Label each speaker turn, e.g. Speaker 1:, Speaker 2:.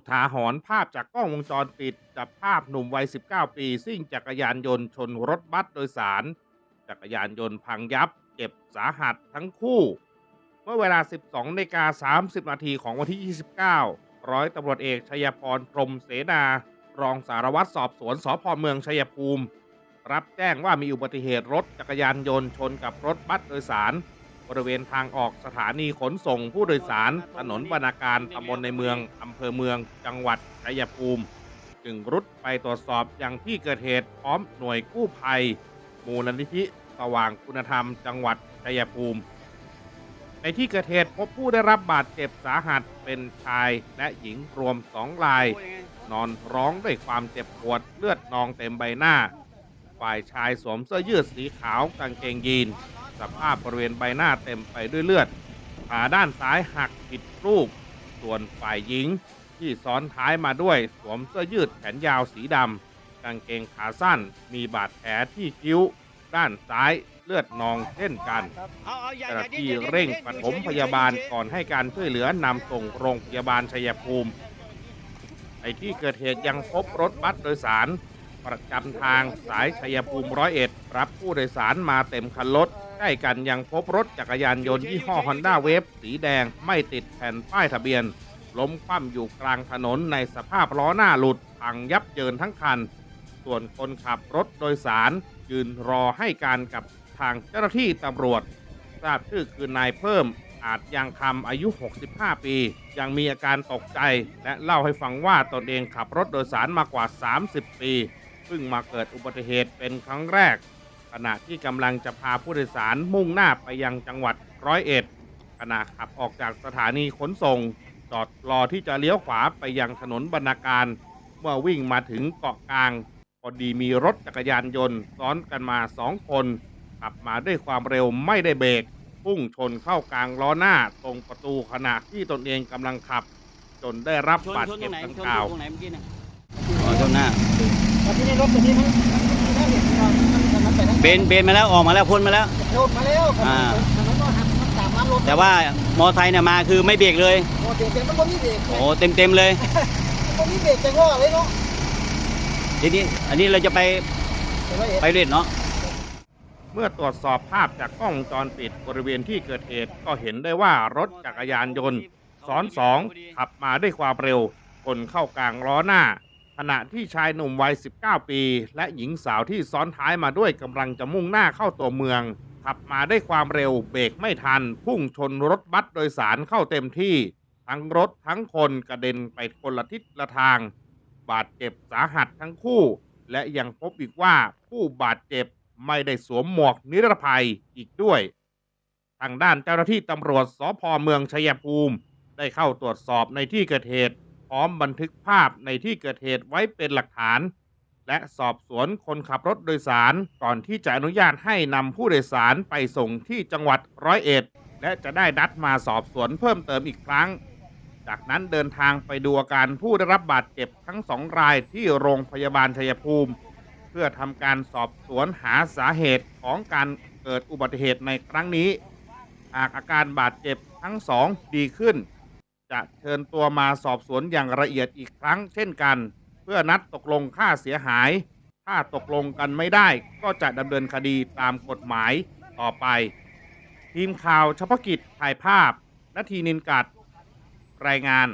Speaker 1: อุทาหรณ์ภาพจากกล้องวงจรปิด จับภาพหนุ่มวัย 19 ปีซิ่งจักรยานยนต์ชนรถบัสโดยสาร จักรยานยนต์พังยับ เจ็บสาหัสทั้งคู่ เมื่อเวลา 12นาฬิกา30 นาทีของวันที่ 29 ร้อยตำรวจเอกชัยพรพรมเสนา รองสารวัตรสอบสวนสพเมืองชัยภูมิ รับแจ้งว่ามีอุบัติเหตุรถจักรยานยนต์ชนกับรถบัสโดยสาร บริเวณทางออกสถานีขนส่งผู้โดยสาร ถนนบรรณาการตำบลในเมืองอำเภอเมือง จังหวัดชัยภูมิ จึงรุดไปตรวจสอบอย่างที่เกิดเหตุพร้อมหน่วยกู้ภัย มูลนิธิสว่างคุณธรรม จังหวัดชัยภูมิ ในที่เกิดเหตุพบผู้ได้รับบาดเจ็บสาหัสเป็นชายและหญิงรวมสองราย นอนร้องด้วยความเจ็บปวดเลือดนองเต็มใบหน้า ฝ่ายชายสวมเสื้อยืดสีขาวกางเกงยีน สภาพบริเวณใบหน้าเต็มไปด้วยเลือด ขาด้านซ้ายหักผิดรูป ส่วนฝ่ายหญิงที่ซ้อนท้ายมาด้วยสวมเสื้อยืดแขนยาวสีดำกางเกงขาสั้น มีบาดแผลที่คิ้ว ด้านซ้ายเลือดนองเช่นกันเจ้าหน้าที่เร่งปฐมพยาบาลก่อนให้การช่วยเหลือนำส่งโรงพยาบาลชัยภูมิในที่เกิดเหตุยังพบรถบัสโดยสาร ประจำทางสายชัยภูมิร้อยเอ็ดรับผู้โดยสารมาเต็มคันรถ ใกล้กันยังพบรถจักรยานยนต์ยี่ห้อ Honda w a v e สีแดงไม่ติดแผ่นป้ายทะเบียน ล้มคว่ำอยู่กลางถนนในสภาพล้อหน้าหลุดพังยับเยินทั้งคัน ส่วนคนขับรถโดยสาร ยืนรอให้การกับทางเจ้าหน้าที่ตำรวจ ทราบชื่อคือนายเพิ่มอาจยังคำอายุ 65 ปี ยังมีอาการตกใจ และเล่าให้ฟังว่าตนเองขับรถโดยสารมากว่า 30 ปี เพิ่งมาเกิดอุบัติเหตุเป็นครั้งแรก ขณะที่กำลังจะพาผู้โดยสารมุ่งหน้าไปยังจังหวัดร้อยเอ็ดขณะขับออกจากสถานีขนส่ง จอดรอที่จะเลี้ยวขวาไปยังถนนบรรณาการ เมื่อวิ่งมาถึงเกาะกลางพอดีมีรถจักรยานยนต์ซ้อนกันมาสองคน ขับมาด้วยความเร็วไม่ได้เบรกพุ่งชนเข้ากลางล้อหน้าตรงประตูขณะที่ตนเองกำลังขับ จนได้รับ
Speaker 2: ชน
Speaker 1: บาด
Speaker 2: ชนต
Speaker 1: เจ็
Speaker 2: ร
Speaker 1: บ
Speaker 2: งไหน
Speaker 1: ดัง
Speaker 2: ชน
Speaker 1: กล่าว
Speaker 2: ตรงไหนเมื่อกี้นะอ๋อชนหน้า
Speaker 3: แต่ที่นี่รถตัวนี้มันมันได้เห็นว่ามันมันไปทาง
Speaker 2: เบนเบนมาแล้วออกมาแล้วพ้นมาแล้ว
Speaker 3: โดดมาแล้วครับ
Speaker 2: อ่า
Speaker 3: ถนนก็หักมันตามน้ำรถ
Speaker 2: แต่ว่ามอไซค์เนี่ยมาคือไม่เบรกเลย
Speaker 3: โอ้เบรกแต่มันก็มีเบรก
Speaker 2: โอ้เต็มเต็มๆเลย
Speaker 3: มันก็มีเบรกแต่ว่าเลยเนาะ
Speaker 2: ทีนี้อันนี้เราจะไป
Speaker 3: แต่ว่าเห็น
Speaker 2: ไปเรียนเนาะ
Speaker 1: เมื่อตรวจสอบภาพจากกล้องวงจรปิดบริเวณที่เกิดเหตุก็เห็นได้ว่ารถจักรยานยนต์ซ้อนสองขับมาด้วยความเร็วชนเข้ากลางล้อหน้า ขณะที่ชายหนุ่มวัย 19 ปี และหญิงสาวที่ซ้อนท้ายมาด้วยกำลังจะมุ่งหน้าเข้าตัวเมือง ขับมาด้วยความเร็วเบรกไม่ทัน พุ่งชนรถบัสโดยสารเข้าเต็มที่ ทั้งรถทั้งคนกระเด็นไปคนละทิศละทาง บาดเจ็บสาหัสทั้งคู่ และยังพบอีกว่าผู้บาดเจ็บไม่ได้สวมหมวกนิรภัยอีกด้วย ทางด้านเจ้าหน้าที่ตำรวจสพเมืองชัยภูมิ ได้เข้าตรวจสอบในที่เกิดเหตุ พร้อมบันทึกภาพในที่เกิดเหตุไว้เป็นหลักฐาน และสอบสวนคนขับรถโดยสารก่อนที่จะอนุญาตให้นำผู้โดยสารไปส่งที่จังหวัดร้อยเอ็ด และจะได้นัดมาสอบสวนเพิ่มเติมอีกครั้ง จากนั้นเดินทางไปดูอาการผู้ได้รับบาดเจ็บทั้งสองรายที่โรงพยาบาลชัยภูมิ เพื่อทำการสอบสวนหาสาเหตุของการเกิดอุบัติเหตุในครั้งนี้ หากอาการบาดเจ็บทั้งสองดีขึ้น จะเชิญตัวมาสอบสวนอย่างละเอียดอีกครั้งเช่นกัน เพื่อนัดตกลงค่าเสียหาย ถ้าตกลงกันไม่ได้ก็จะดำเนินคดีตามกฎหมายต่อไป ทีมข่าวเฉพาะกิจถ่ายภาพนาทีนินกัดรายงาน